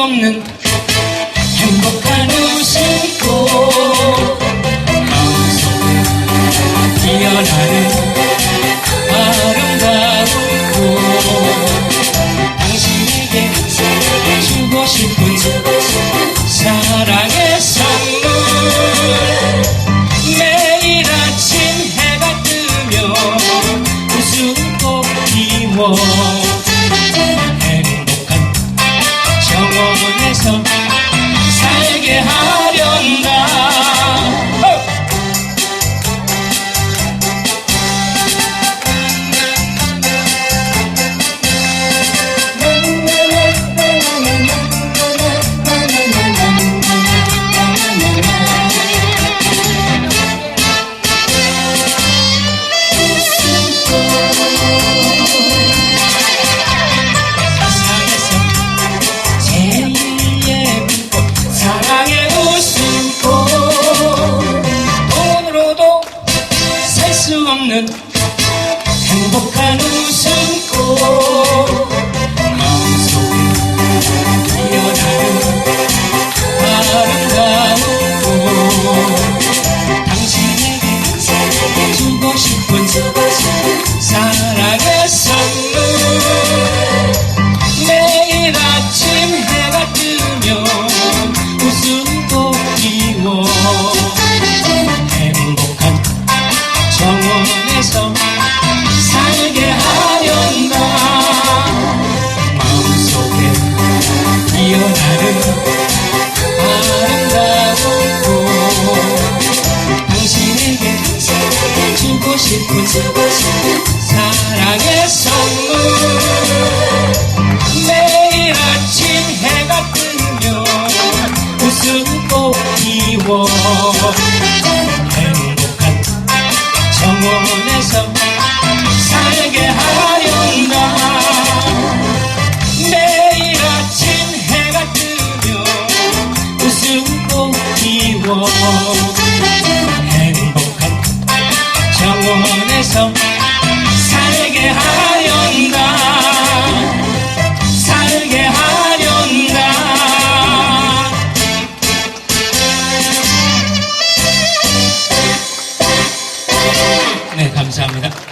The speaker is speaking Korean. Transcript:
없는 행복한 웃음꽃 피어나는 수 없는 행복한 웃음꽃 마음속에 피어나는 아름다운 꽃 당신에게 주고 싶은 아름다운 꽃 당신에게 주고 싶은 사랑의 선물. 매일 아침 해가 뜨면 웃음꽃 피워 행복한 정원 행복한 정원에서